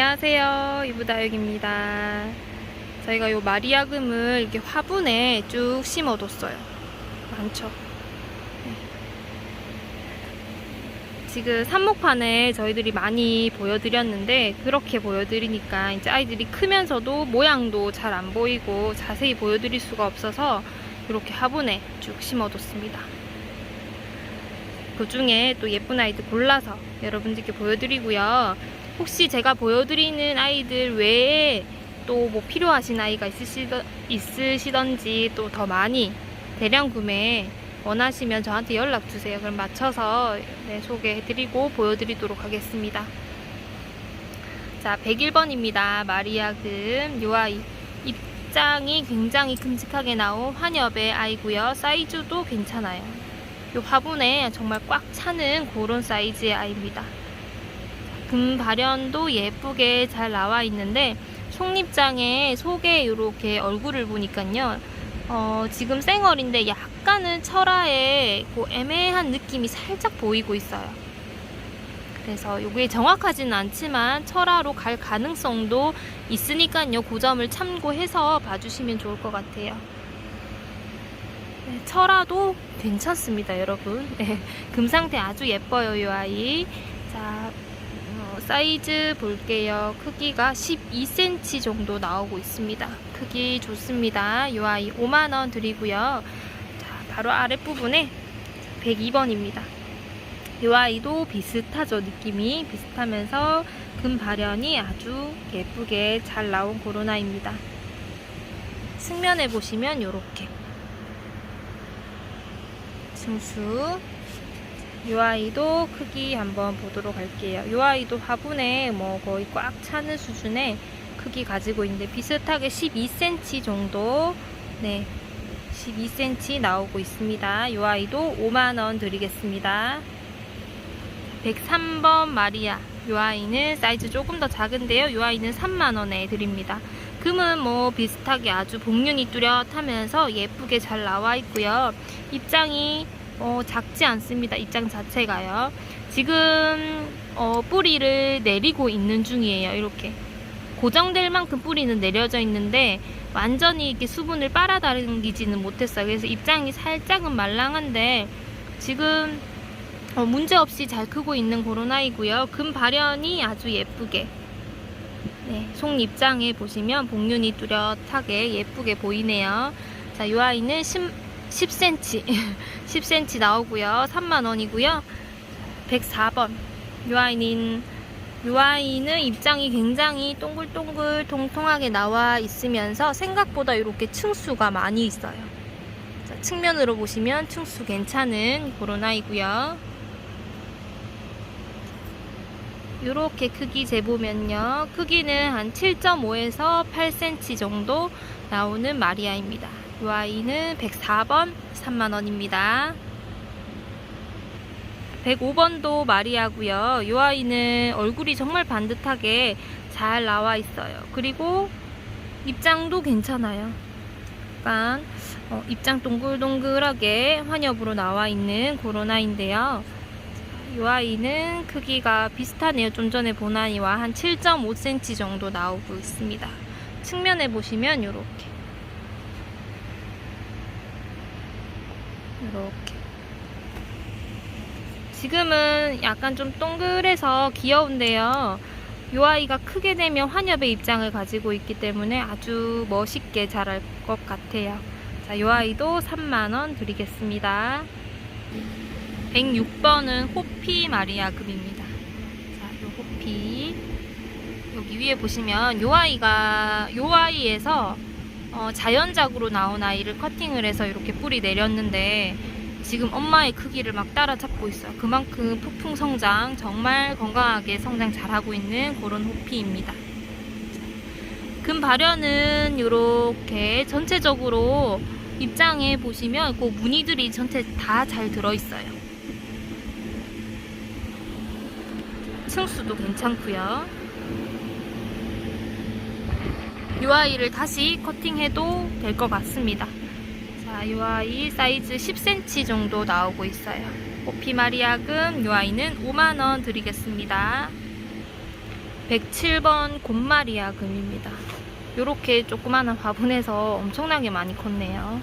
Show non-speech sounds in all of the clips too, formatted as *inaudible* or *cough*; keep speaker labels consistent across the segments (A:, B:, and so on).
A: 안녕하세요. 이브다육입니다. 저희가 요 마리아금을 이렇게 화분에 쭉 심어뒀어요. 많죠? 네. 지금 삽목판에 저희들이 많이 보여드렸는데 그렇게 보여드리니까 이제 아이들이 크면서도 모양도 잘 안 보이고 자세히 보여드릴 수가 없어서 이렇게 화분에 쭉 심어뒀습니다. 그 중에 또 예쁜 아이들 골라서 여러분들께 보여드리고요. 혹시 제가 보여드리는 아이들 외에 또 뭐 필요하신 아이가 있으시더, 있으시던지 또 더 많이 대량 구매 원하시면 저한테 연락 주세요. 그럼 맞춰서 네, 소개해드리고 보여드리도록 하겠습니다. 자, 101번입니다. 마리아 금 요 아이 입장이 굉장히 큼직하게 나온 환엽의 아이고요. 사이즈도 괜찮아요. 요 화분에 정말 꽉 차는 그런 사이즈의 아이입니다. 금 발현도 예쁘게 잘 나와 있는데 속립장에 속에 이렇게 얼굴을 보니까요. 어, 지금 생얼인데 약간은 철화에 그 애매한 느낌이 살짝 보이고 있어요. 그래서 요게 정확하지는 않지만 철화로 갈 가능성도 있으니까요. 그 점을 참고해서 봐주시면 좋을 것 같아요. 네, 철화도 괜찮습니다, 여러분. *laughs* 네, 금 상태 아주 예뻐요, 이 아이. 자, 어, 사이즈 볼게요. 크기가 12cm 정도 나오고 있습니다. 크기 좋습니다. 이 아이 5만원 드리고요. 자, 바로 아랫부분에 102번입니다. 이 아이도 비슷하죠. 느낌이 비슷하면서 금 발현이 아주 예쁘게 잘 나온 아이입니다. 측면에 보시면 이렇게 층수 이 아이도 크기 한번 보도록 할게요. 이 아이도 화분에 뭐 거의 꽉 차는 수준의 크기 가지고 있는데 비슷하게 12cm 정도 네 12cm 나오고 있습니다. 이 아이도 5만원 드리겠습니다. 103번 마리아 이 아이는 사이즈 조금 더 작은데요. 이 아이는 3만원에 드립니다. 금은 뭐 비슷하게 아주 복륜이 뚜렷하면서 예쁘게 잘 나와 있고요. 입장이 어, 작지 않습니다. 입장 자체가요. 지금 어, 뿌리를 내리고 있는 중이에요. 이렇게 고정될 만큼 뿌리는 내려져 있는데 완전히 이렇게 수분을 빨아당기지는 못했어요. 그래서 입장이 살짝은 말랑한데 지금 어, 문제 없이 잘 크고 있는 그런 아이고요. 금 발현이 아주 예쁘게 네, 속 입장에 보시면 복륜이 뚜렷하게 예쁘게 보이네요. 자, 이 아이는 10, 10cm, 10cm *laughs* 나오고요. 3만원이고요. 104번. 이 아이는, 이 아이는 입장이 굉장히 동글동글 통통하게 나와 있으면서 생각보다 이렇게 층수가 많이 있어요. 자, 측면으로 보시면 층수 괜찮은 그런 아이고요. 이렇게 크기 재보면요. 크기는 한 7.5에서 8cm 정도 나오는 마리아입니다. 이 아이는 104번 3만원입니다. 105번도 마리아고요. 이 아이는 얼굴이 정말 반듯하게 잘 나와 있어요. 그리고 입장도 괜찮아요. 약간 어, 입장 동글동글하게 환엽으로 나와 있는 아이인데요. 이 아이는 크기가 비슷하네요. 좀 전에 본 아이와 한 7.5cm 정도 나오고 있습니다. 측면에 보시면 이렇게 이렇게 지금은 약간 좀 동글해서 귀여운데요. 이 아이가 크게 되면 환엽의 입장을 가지고 있기 때문에 아주 멋있게 자랄 것 같아요. 자, 이 아이도 3만원 드리겠습니다. 106번은 호피 마리아 금입니다. 자, 요 호피. 여기 위에 보시면 요 아이가, 요 아이에서 어, 자연작으로 나온 아이를 커팅을 해서 이렇게 뿌리 내렸는데 지금 엄마의 크기를 막 따라잡고 있어요. 그만큼 폭풍 성장, 정말 건강하게 성장 잘하고 있는 그런 호피입니다. 금 발현은 이렇게 전체적으로 입장에 보시면 그 무늬들이 전체 다 잘 들어있어요. 층수도 괜찮고요. 이 아이를 다시 커팅해도 될 것 같습니다. 자, 이 아이 사이즈 10cm 정도 나오고 있어요. 오피 마리아금 이 아이는 5만원 드리겠습니다. 107번 곰마리아 금입니다. 요렇게 조그마한 화분에서 엄청나게 많이 컸네요.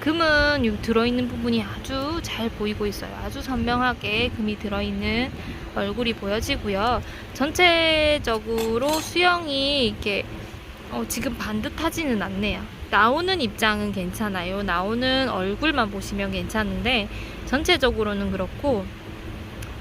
A: 금은 요 들어있는 부분이 아주 잘 보이고 있어요. 아주 선명하게 금이 들어있는 얼굴이 보여지고요. 전체적으로 수영이 이렇게 어, 지금 반듯하지는 않네요. 나오는 입장은 괜찮아요. 나오는 얼굴만 보시면 괜찮은데 전체적으로는 그렇고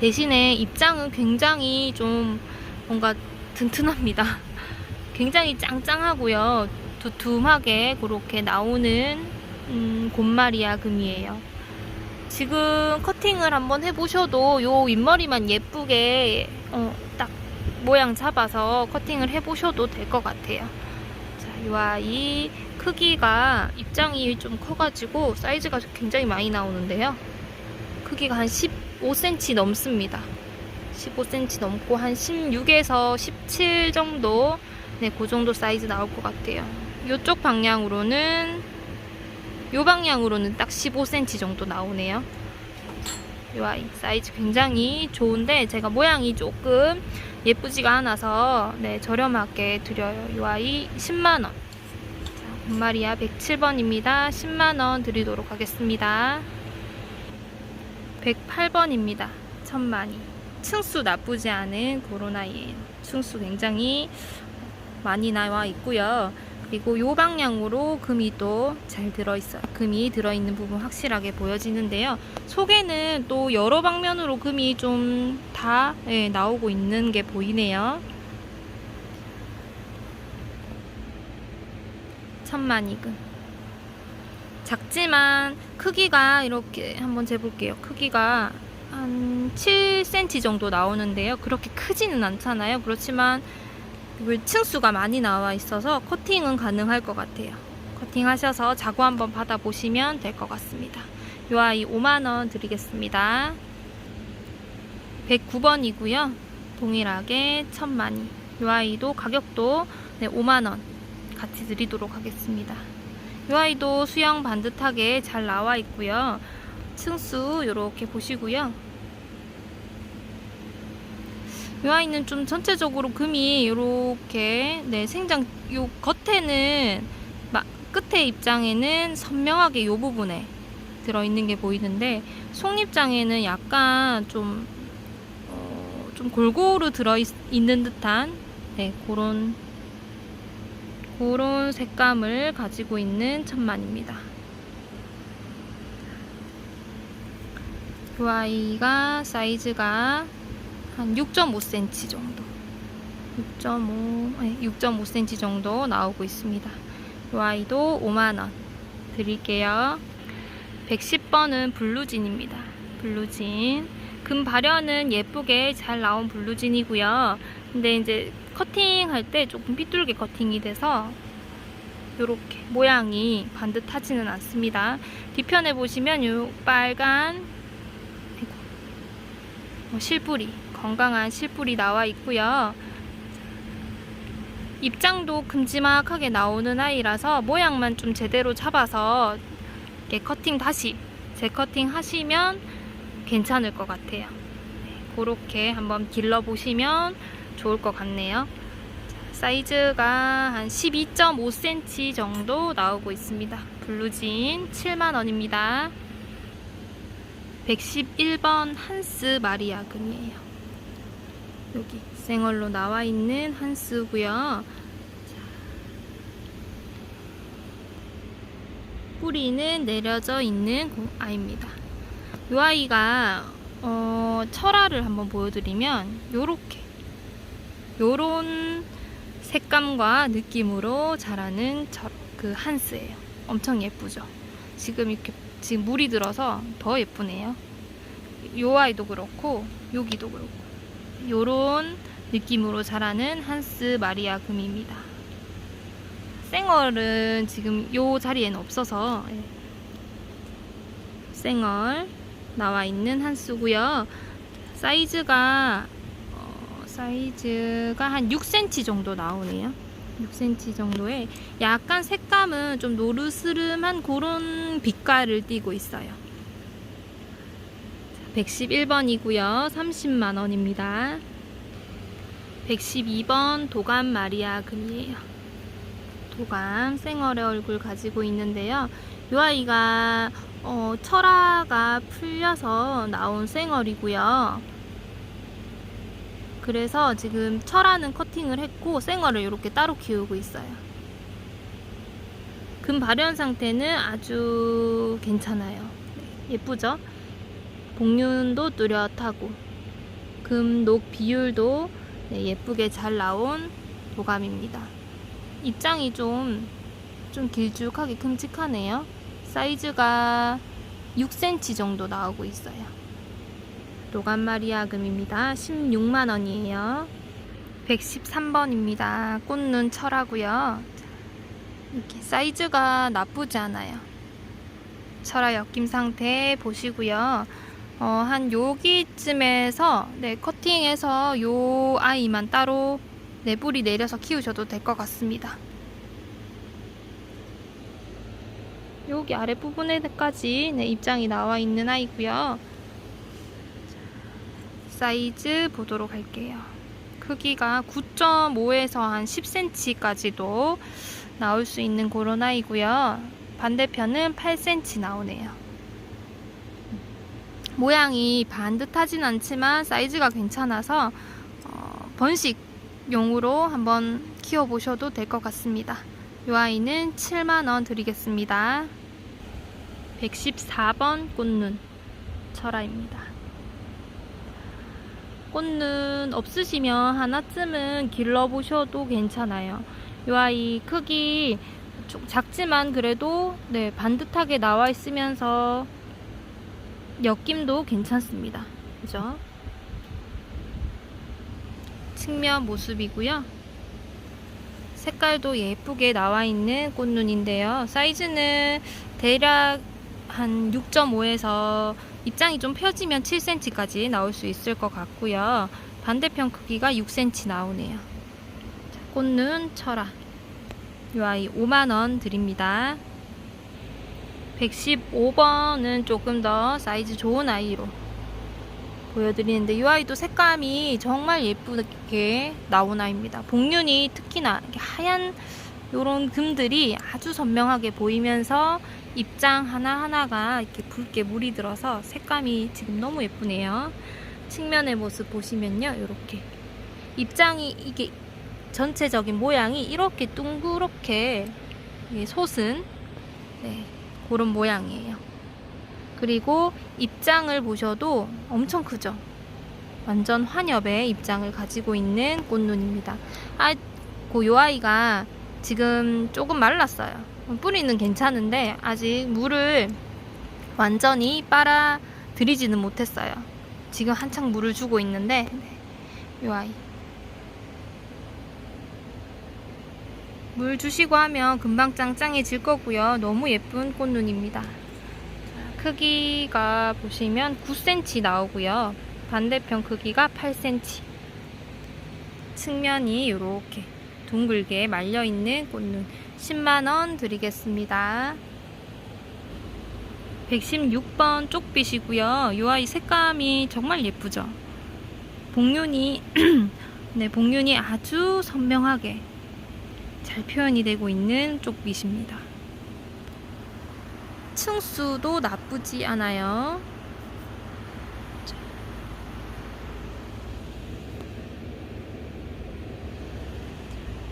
A: 대신에 입장은 굉장히 좀 뭔가 튼튼합니다. *laughs* 굉장히 짱짱하고요. 두툼하게 그렇게 나오는 음, 곰마리아 금이에요. 지금 커팅을 한번 해보셔도 요 윗머리만 예쁘게 어, 딱 모양 잡아서 커팅을 해보셔도 될 것 같아요. 자, 이 크기가 입장이 좀 커가지고 사이즈가 굉장히 많이 나오는데요. 크기가 한 15cm 넘습니다. 15cm 넘고 한 16에서 17 정도 네, 그 정도 사이즈 나올 것 같아요. 이쪽 방향으로는 요 방향으로는 딱 15cm 정도 나오네요. 이 사이즈 굉장히 좋은데 제가 모양이 조금 예쁘지가 않아서 네, 저렴하게 드려요. 이 아이 10만 원. 곰마리아 107번입니다. 10만 원 드리도록 하겠습니다. 108번입니다. 천만이. 층수 나쁘지 않은 아이예요. 층수 굉장히 많이 나와 있고요. 그리고 요 방향으로 금이 또 잘 들어있어요. 금이 들어있는 부분 확실하게 보여지는데요. 속에는 또 여러 방면으로 금이 좀다 나오고 있는 게 보이네요. 천만이금. 작지만 크기가 이렇게 한번 재볼게요. 크기가 한 7cm 정도 나오는데요. 그렇게 크지는 않잖아요. 그렇지만 층수가 많이 나와 있어서 커팅은 가능할 것 같아요. 커팅하셔서 자고 한번 받아보시면 될 것 같습니다. 이 아이 5만원 드리겠습니다. 109번이고요. 동일하게 천만이. 이 아이도 가격도 네, 5만원 같이 드리도록 하겠습니다. 이 아이도 수영 반듯하게 잘 나와 있고요. 층수 이렇게 보시고요. 이 아이는 좀 전체적으로 금이 이렇게 네 생장 요 겉에는 막 끝에 입장에는 선명하게 요 부분에 들어 있는 게 보이는데 속입장에는 약간 좀, 어, 좀 골고루 들어 있, 는 듯한 네, 그런 그런 색감을 가지고 있는 천만입니다. 이 아이가 사이즈가 한 6.5cm 정도 6.5 네, 6.5cm 정도 나오고 있습니다. 이 아이도 5만원 드릴게요. 110번은 블루진입니다. 블루진 금 발현은 예쁘게 잘 나온 블루진이고요. 근데 이제 커팅 할 때 조금 삐뚤게 커팅이 돼서 이렇게 모양이 반듯하지는 않습니다. 뒤편에 보시면 이 빨간 뭐 실뿌리 건강한 실뿌리 나와 있고요. 입장도 큼지막하게 나오는 아이라서 모양만 좀 제대로 잡아서 이렇게 커팅 다시 재커팅 하시면 괜찮을 것 같아요. 네, 그렇게 한번 길러 보시면 좋을 것 같네요. 사이즈가 한 12.5cm 정도 나오고 있습니다. 블루진 7만원입니다. 111번 한스 마리아 금이에요. 여기 생얼로 나와 있는 한스고요. 뿌리는 내려져 있는 아이입니다. 이 아이가 어, 철화를 한번 보여드리면 요렇게 요런 색감과 느낌으로 자라는 저, 그 한스예요. 엄청 예쁘죠? 지금 이렇게 지금 물이 들어서 더 예쁘네요. 요 아이도 그렇고 여기도 그렇고 요런 느낌으로 자라는 한스 마리아 금입니다. 생얼은 지금 요 자리에는 없어서 예. 생얼 나와 있는 한스고요. 사이즈가 어, 사이즈가 한 6cm 정도 나오네요. 6cm 정도의 약간 색감은 좀 노르스름한 그런 빛깔을 띠고 있어요. 111번이고요. 30만원입니다. 112번 도감 마리아 금이에요. 도감 생얼의 얼굴 가지고 있는데요. 이 아이가 어, 철화가 풀려서 나온 생얼이고요. 그래서 지금 철화는 커팅을 했고 생얼을 이렇게 따로 키우고 있어요. 금 발현 상태는 아주 괜찮아요. 네, 예쁘죠? 복륜도 뚜렷하고 금녹 비율도 네, 예쁘게 잘 나온 도감입니다. 입장이 좀, 좀 길쭉하게 큼직하네요. 사이즈가 6cm 정도 나오고 있어요. 도감 마리아 금입니다. 16만원이에요. 113번입니다. 꽃눈 철하고요. 이렇게 사이즈가 나쁘지 않아요. 철화 엮임 상태 보시고요. 어, 한 여기쯤에서 네, 커팅해서 요 아이만 따로 네, 뿌리 내려서 키우셔도 될 것 같습니다. 여기 아랫부분에까지 네, 입장이 나와 있는 아이고요. 사이즈 보도록 할게요. 크기가 9.5에서 한 10cm까지도 나올 수 있는 그런 아이고요. 반대편은 8cm 나오네요. 모양이 반듯하진 않지만 사이즈가 괜찮아서 어, 번식용으로 한번 키워보셔도 될 것 같습니다. 이 아이는 7만원 드리겠습니다. 114번 꽃눈 철아입니다. 꽃눈 없으시면 하나쯤은 길러보셔도 괜찮아요. 이 아이 크기 좀 작지만 그래도 네, 반듯하게 나와 있으면서 엮임도 괜찮습니다. 그죠? 측면 모습이고요. 색깔도 예쁘게 나와 있는 꽃눈인데요. 사이즈는 대략 한 6.5에서 입장이 좀 펴지면 7cm까지 나올 수 있을 것 같고요. 반대편 크기가 6cm 나오네요. 자, 꽃눈 철아. 이 아이 5만원 드립니다. 115번은 조금 더 사이즈 좋은 아이로 보여드리는데 이 아이도 색감이 정말 예쁘게 나온 아이입니다. 복륜이 특히나 하얀 이런 금들이 아주 선명하게 보이면서 입장 하나하나가 이렇게 붉게 물이 들어서 색감이 지금 너무 예쁘네요. 측면의 모습 보시면요. 이렇게 입장이 이게 전체적인 모양이 이렇게 둥그렇게 솟은 네, 그런 모양이에요. 그리고 입장을 보셔도 엄청 크죠. 완전 환엽의 입장을 가지고 있는 꽃눈입니다. 아, 그요 아이가 지금 조금 말랐어요. 뿌리는 괜찮은데 아직 물을 완전히 빨아 들이지는 못했어요. 지금 한창 물을 주고 있는데 네, 요 아이 물 주시고 하면 금방 짱짱해질 거고요. 너무 예쁜 꽃눈입니다. 크기가 보시면 9cm 나오고요. 반대편 크기가 8cm. 측면이 이렇게 둥글게 말려 있는 꽃눈 10만원 드리겠습니다. 116번 쪽빛이고요. 이 아이 색감이 정말 예쁘죠. 복륜이 *clears throat* 네, 복륜이 아주 선명하게 잘 표현이 되고 있는 쪽빛입니다. 층수도 나쁘지 않아요.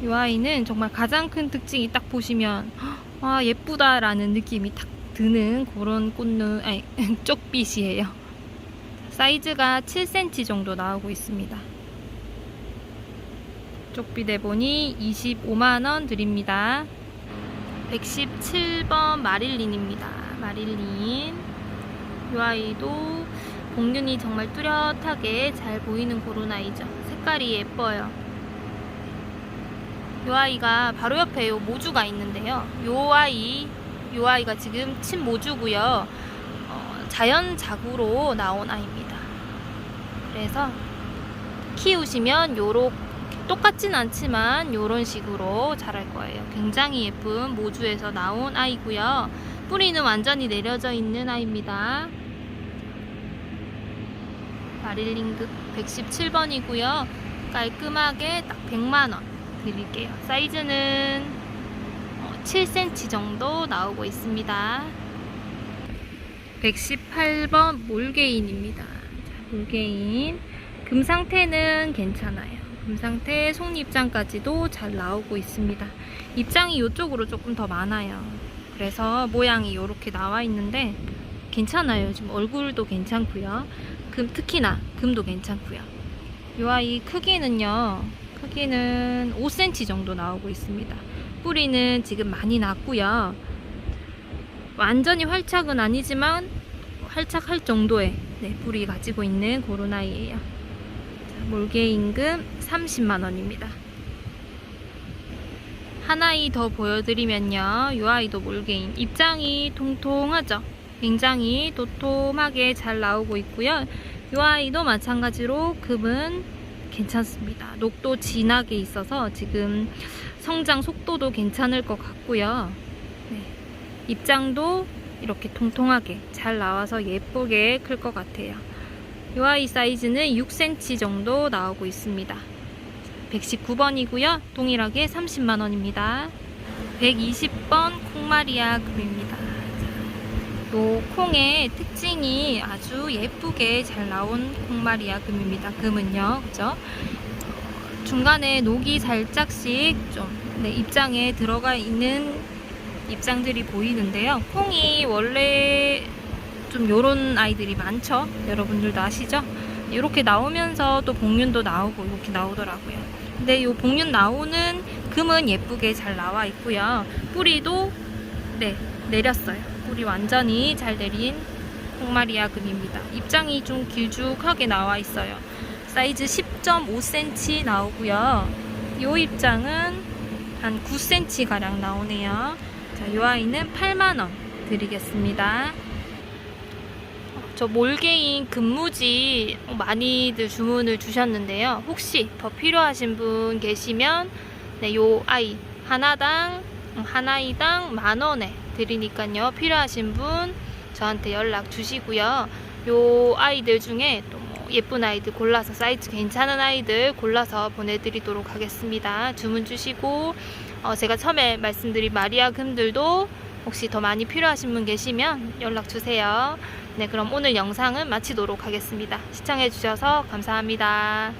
A: 이 아이는 정말 가장 큰 특징이 딱 보시면 아 예쁘다라는 느낌이 딱 드는 그런 꽃눈 아니 *laughs* 쪽빛이에요. 사이즈가 7cm 정도 나오고 있습니다. 쪽빛에 보니 25만원 드립니다. 117번 마릴린입니다. 마릴린. 이 아이도 복륜이 정말 뚜렷하게 잘 보이는 그런 아이죠. 색깔이 예뻐요. 이 아이가 바로 옆에 요 모주가 있는데요. 요 아이, 요 아이가 지금 친 모주고요. 어, 자연 자구로 나온 아이입니다. 그래서 키우시면 요렇게 똑같진 않지만 이런 식으로 자랄 거예요. 굉장히 예쁜 모주에서 나온 아이고요. 뿌리는 완전히 내려져 있는 아이입니다. 마릴링급 117번이고요. 깔끔하게 딱 100만원 드릴게요. 사이즈는 7cm 정도 나오고 있습니다. 118번 몰개인입니다. 자, 몰개인. 금 상태는 괜찮아요. 금 상태 속립장까지도 잘 나오고 있습니다. 입장이 이쪽으로 조금 더 많아요. 그래서 모양이 이렇게 나와 있는데 괜찮아요. 지금 얼굴도 괜찮고요. 금 특히나 금도 괜찮고요. 이 아이 크기는요. 크기는 5cm 정도 나오고 있습니다. 뿌리는 지금 많이 났고요. 완전히 활착은 아니지만 활착할 정도의 네, 뿌리 가지고 있는 그런 아이예요. 자, 몰개 임금 30만 원입니다. 한 아이 더 보여드리면요. 이 아이도 몰개인 입장이 통통하죠. 굉장히 도톰하게 잘 나오고 있고요. 이 아이도 마찬가지로 금은 괜찮습니다. 녹도 진하게 있어서 지금 성장 속도도 괜찮을 것 같고요. 네. 입장도 이렇게 통통하게 잘 나와서 예쁘게 클 것 같아요. 이 아이 사이즈는 6cm 정도 나오고 있습니다. 119번이고요. 동일하게 30만원입니다. 120번 콩마리아 금입니다. 요 콩의 특징이 아주 예쁘게 잘 나온 콩마리아 금입니다. 금은요. 그죠? 중간에 녹이 살짝씩 좀 네, 입장에 들어가 있는 입장들이 보이는데요. 콩이 원래 좀 요런 아이들이 많죠. 여러분들도 아시죠? 이렇게 나오면서 또 복륜도 나오고 이렇게 나오더라고요. 근데 요 복륜 나오는 금은 예쁘게 잘 나와 있고요. 뿌리도 네 내렸어요. 뿌리 완전히 잘 내린 콩마리아 금입니다. 입장이 좀 길쭉하게 나와 있어요. 사이즈 10.5cm 나오고요. 요 입장은 한 9cm 가량 나오네요. 자, 요 아이는 8만원 드리겠습니다. 저 몰개인 근무지 많이들 주문을 주셨는데요. 혹시 더 필요하신 분 계시면 네, 요 아이 하나당 한 아이당 만 원에 드리니까요. 필요하신 분 저한테 연락 주시고요. 요 아이들 중에 또 뭐 예쁜 아이들 골라서 사이즈 괜찮은 아이들 골라서 보내드리도록 하겠습니다. 주문 주시고 어, 제가 처음에 말씀드린 마리아 금들도 혹시 더 많이 필요하신 분 계시면 연락 주세요. 네, 그럼 오늘 영상은 마치도록 하겠습니다. 시청해주셔서 감사합니다.